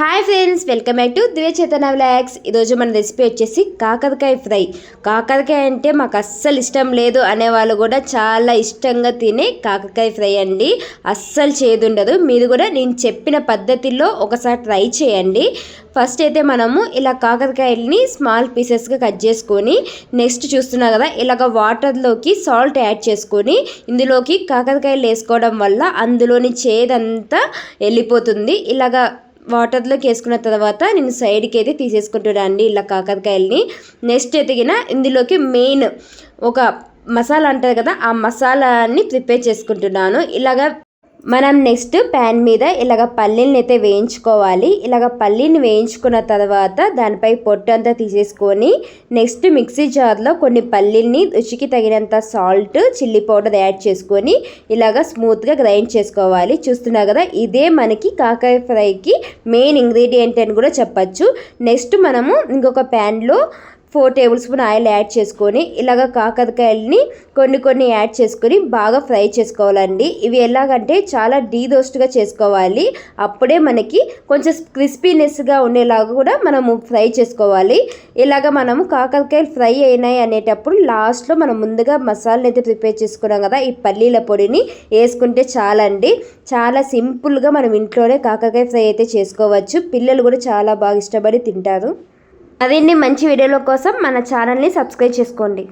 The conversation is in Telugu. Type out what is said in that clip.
Hi friends welcome back to Divya Chetana vlogs ఈరోజు మన రెసిపీ వచ్చేసి కాకరకాయ ఫ్రై. కాకరకాయ అంటే మాకు అస్సలు ఇష్టం లేదు అనే వాళ్ళు కూడా చాలా ఇష్టంగా తినే కాకరకాయ ఫ్రై అండి. అస్సలు చేదుండదు మీరు కూడా నేను చెప్పిన పద్ధతిలో ఒకసారి ట్రై చేయండి. ఫస్ట్ అయితే మనము ఇలా కాకరకాయలని స్మాల్ పీసెస్గా కట్ చేసుకొని నెక్స్ట్ చూస్తున్నా కదా ఇలాగ వాటర్లోకి సాల్ట్ యాడ్ చేసుకొని ఇందులోకి కాకరకాయలు వేసుకోవడం వల్ల అందులోని చేదంతా వెళ్ళిపోతుంది. ఇలాగ వాటర్లోకి వేసుకున్న తర్వాత నేను సైడ్కి అయితే తీసేసుకుంటున్నాను అండి ఇలా కాకరకాయలని. నెక్స్ట్ ఎదిగిన ఇందులోకి మెయిన్ ఒక మసాలా అంటారు కదా ఆ మసాలాని ప్రిపేర్ చేసుకుంటున్నాను. ఇలాగ మనం నెక్స్ట్ ప్యాన్ మీద ఇలాగ పల్లీలను అయితే వేయించుకోవాలి. ఇలాగ పల్లీని వేయించుకున్న తర్వాత దానిపై పొట్టు అంతా తీసేసుకొని నెక్స్ట్ మిక్సీ జార్లో కొన్ని పల్లీల్ని రుచికి తగినంత సాల్ట్ చిల్లీ పౌడర్ యాడ్ చేసుకొని ఇలాగ స్మూత్గా గ్రైండ్ చేసుకోవాలి. చూస్తున్నా కదా ఇదే మనకి కాకాయ ఫ్రైకి మెయిన్ ఇంగ్రీడియంట్ అని కూడా చెప్పచ్చు. నెక్స్ట్ మనము ఇంకొక ప్యాన్లో four tablespoon oil add చేసుకొని ఇలాగ కాకరకాయలని కొన్ని కొన్ని యాడ్ చేసుకొని బాగా ఫ్రై చేసుకోవాలండి. ఇవి ఎలాగంటే చాలా డీదోస్ట్గా చేసుకోవాలి. అప్పుడే మనకి కొంచెం క్రిస్పీనెస్గా ఉండేలాగా కూడా మనము ఫ్రై చేసుకోవాలి. ఇలాగ మనము కాకరకాయలు ఫ్రై అయినాయి అనేటప్పుడు లాస్ట్లో మనం ముందుగా మసాలా అయితే ప్రిపేర్ చేసుకున్నాం కదా ఈ పల్లీల పొడిని వేసుకుంటే చాలండి. చాలా సింపుల్గా మనం ఇంట్లోనే కాకరకాయ ఫ్రై అయితే చేసుకోవచ్చు. పిల్లలు కూడా చాలా బాగా ఇష్టపడి తింటారు. మరిన్ని మంచి వీడియోల కోసం మన ఛానల్ని సబ్స్క్రైబ్ చేసుకోండి.